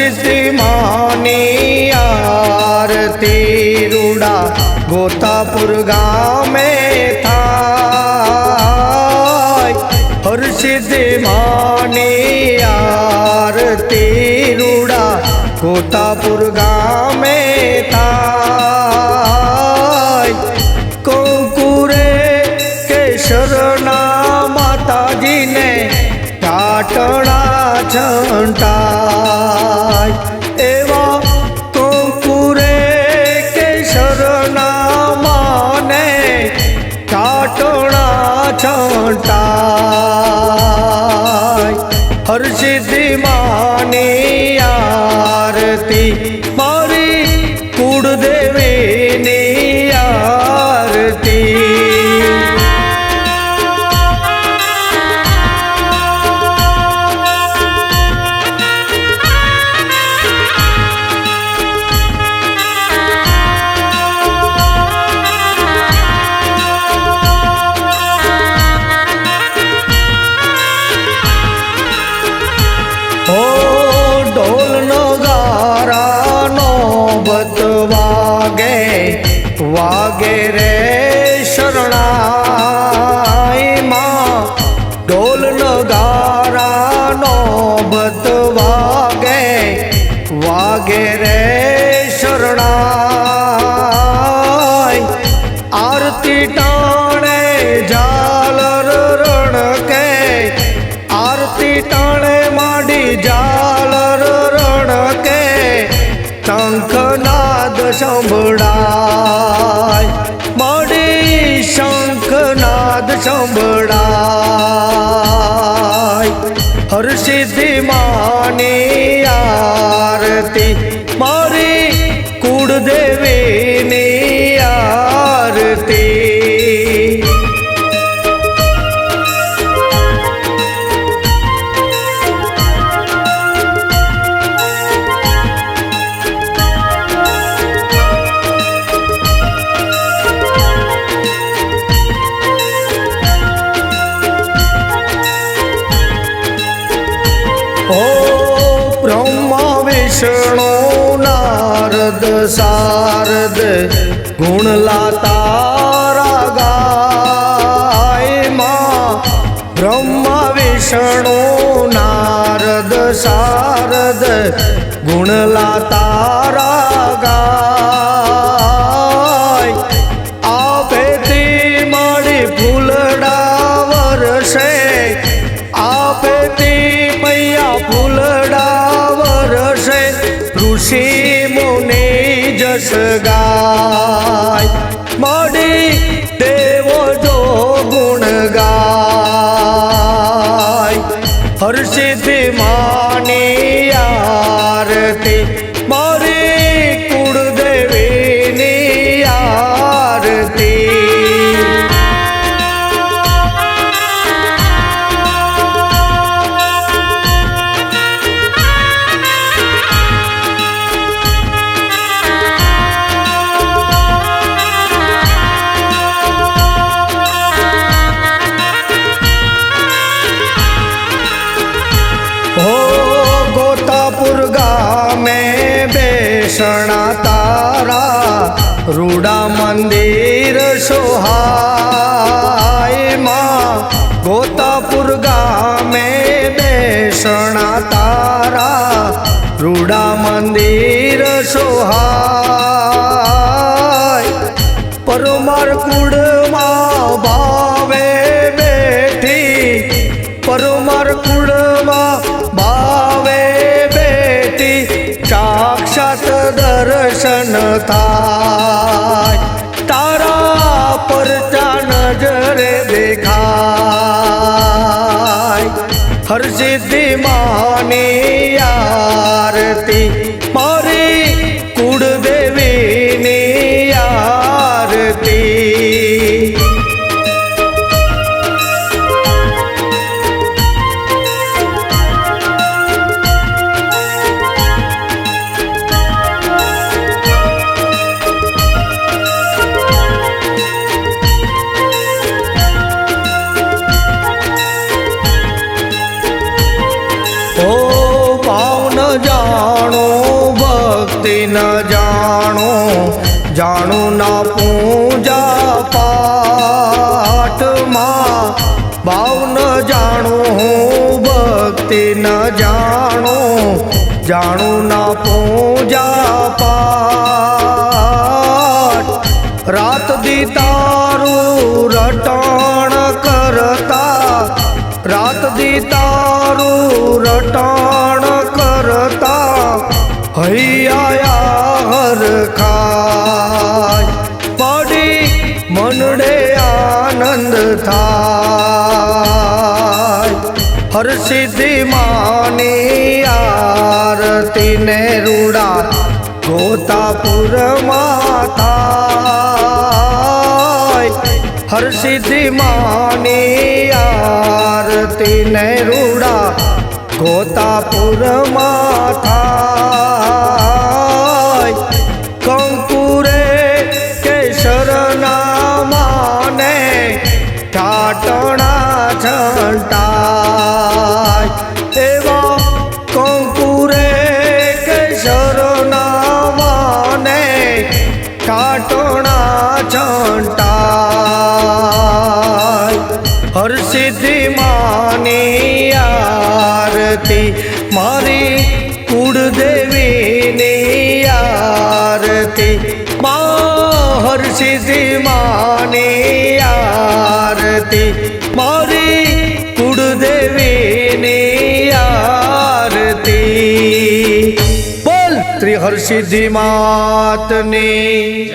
હર્ષિતિ માની આરતી રૂડા ગોતાપુર ગામે થાય હર્ષિતિ માની આરતી રૂડા ગોતાપુર ગામે થાય કે શરણા માતાજીને ટાટણા છંટાય એવા કંકુરે કેશરના માને ટાટણા છંટાય વાગે વાગે રે શરણાઈમાં. ઢોલ નગારાનો બત વાગે વાગે રે સંભળાય. માડી શંખનાદ સંભળાય. હરસિદ્ધિ માની આરતી. ઓ બ્રહ્મા વિષ્ણુ નારદ શારદ ગુણલા તારા ગાયમાં બ્રહ્મા વિષ્ણુ નારદ શારદ ગુણલા તારા ઋષિ મુનિ જસ ગાય. મળી દેવો જો ગુણ ગાય. હર્ષિદ્ધિ બેસણા તારા, રૂડા મંદિર સોહાયમાં, ગોતાપુર ગામે બેસણા તારા, રૂડા મંદિર સોહાય. પરમાર કુળમાં ભાવે करता ન જાણો જાણો ના પૂજા પાઠમાં. ભાવ ન જાણું ભક્તિ ન જાણો જાણો ના પૂજા પાઠ. રાત દી તારું રટણ કરતા, રાત દી તારું રટણ કરતા, હૈયા સિદ્ધિ માની આરતી ને રૂડા ગોતાપુર માતા હર સિદ્ધિ માની આરતી ને રૂડા ગોતાપુર થાય હર સિદ્ધિ માની આરતી, મારી કુળદેવીની આરતી. મા હર સિદ્ધિ માની આરતી, મારી કુળદેવીની આરતી. બોલ, શ્રી હરસિદ્ધિ માતની.